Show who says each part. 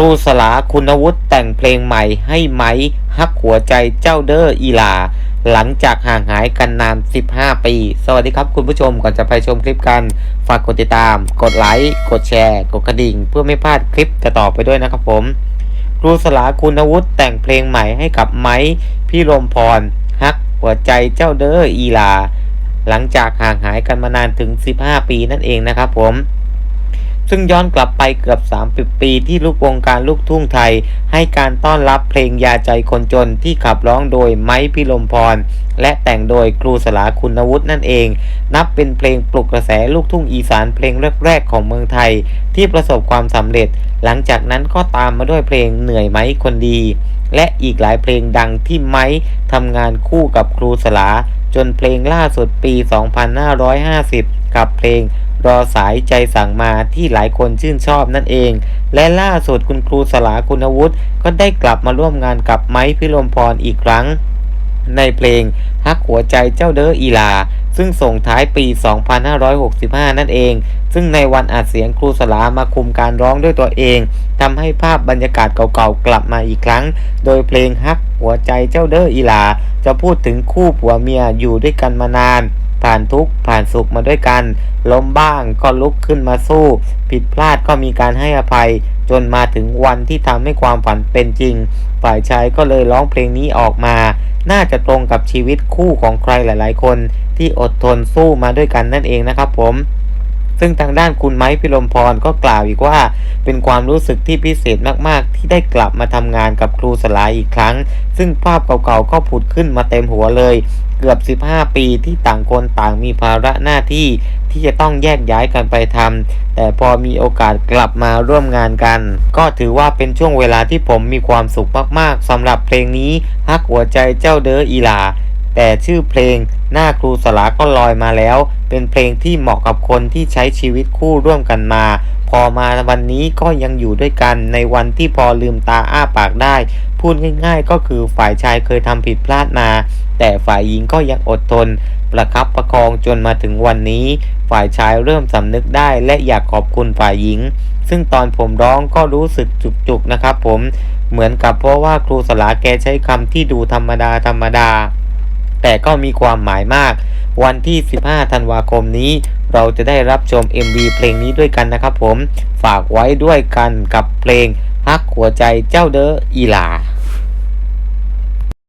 Speaker 1: รูสลาคุณวุฒิแต่งเพลงใหม่ให้ไหมฮักหัวใจเจ้าเด้ออีลา หลังจากห่างหายกันนาน 15 ปี สวัสดีครับคุณผู้ชมก่อนจะไปชมคลิปกัน ฝากกดติดตาม กดไลค์กดแชร์ กดกระดิ่ง เพื่อไม่พลาดคลิปจะต่อไปด้วยนะครับผมครูสลาคุณวุฒิแต่งเพลงใหม่ให้กับไม้พี่ลมพรฮักหัวใจเจ้าเด้ออีลา หลังจากห่างหายกันมานานถึง 15 ปีนั่นเองนะครับผม ซึ่งย้อนกลับไปเกือบ 30 ปีที่ลูกวงการลูกทุ่งไทย ให้การต้อนรับเพลงยาใจคนจนที่ขับร้องโดยไม้พิลมพร และแต่งโดยครูสลาคุณวุฒินั่นเอง นับเป็นเพลงปลุกกระแสลูกทุ่งอีสานเพลงแรกๆของเมืองไทย ที่ประสบความสำเร็จ หลังจากนั้นก็ตามมาด้วยเพลงเหนื่อยไหมคนดี และอีกหลายเพลงดังที่ไม้ทำงานคู่กับครูสลาจนเพลงล่าสุดปี 2550 กับเพลง รอสายใจสั่งมาที่หลายคนชื่นชอบนั่นเอง และล่าสุดคุณครูสลาคุณวุฒิก็ได้กลับมาร่วมงานกับไม้พิรมพรอีกครั้ง ในเพลงฮักหัวใจเจ้าเด้ออีลา ซึ่งส่งท้ายปี 2565 นั่นเอง ซึ่งในวันอัดเสียงครูสลามาคุมการร้องด้วยตัวเองทำให้ภาพบรรยากาศเก่าๆกลับมาอีกครั้ง โดยเพลงฮักหัวใจเจ้าเด้ออีลา จะพูดถึงคู่ผัวเมียอยู่ด้วยกันมานาน ผ่านทุกข์ผ่านสุขมาด้วยกัน ล้มบ้างก็ลุกขึ้นมาสู้ ผิดพลาดก็มีการให้อภัย จนมาถึงวันที่ทำให้ความฝันเป็นจริง ฝ่ายชายก็เลยร้องเพลงนี้ออกมา น่าจะตรงกับชีวิตคู่ของใครหลาย ๆ คน ที่อดทนสู้มาด้วยกันนั่นเองนะครับผมซึ่งทางด้านคุณไม้พิรมพรก็กล่าวอีกว่า เป็นความรู้สึกที่พิเศษมากๆ ที่ได้กลับมาทำงานกับครูสลายอีกครั้ง ซึ่งภาพเก่าๆก็ผุดขึ้นมาเต็มหัวเลย เกือบ 15 ปีที่ต่างคนต่างมีภาระหน้าที่ที่จะต้องแยกย้ายกันไปทำแต่พอมีโอกาสกลับมาร่วมงานกัน ก็ถือว่าเป็นช่วงเวลาที่ผมมีความสุขมากๆสำหรับเพลงนี้ฮักหัวใจเจ้าเด้ออีหลาแต่ชื่อเพลงหน้าครูสลาก็ลอยมาแล้ว เป็นเพลงที่เหมาะกับคนที่ใช้ชีวิตคู่ร่วมกันมา พอมาวันนี้ก็ยังอยู่ด้วยกันในวันที่พอลืมตาอ้าปากได้ พูดง่าย ๆ ก็คือฝ่ายชายเคยทำผิดพลาดมา แต่ฝ่ายหญิงก็ยังอดทน ประคับประคองจนมาถึงวันนี้ ฝ่ายชายเริ่มสำนึกได้และอยากขอบคุณฝ่ายหญิง ซึ่งตอนผมร้องก็รู้สึกจุกๆนะครับผมเหมือนกับเพราะว่าครูสลาแกใช้คำที่ดูธรรมดาธรรมดา แต่ก็มีความหมายมาก วันที่ 15 ธันวาคมนี้ เราจะได้รับชม MV เพลงนี้ด้วยกันนะครับผมฝากไว้ด้วยกันกับเพลงฮักหัวใจเจ้าเด้ออีหลา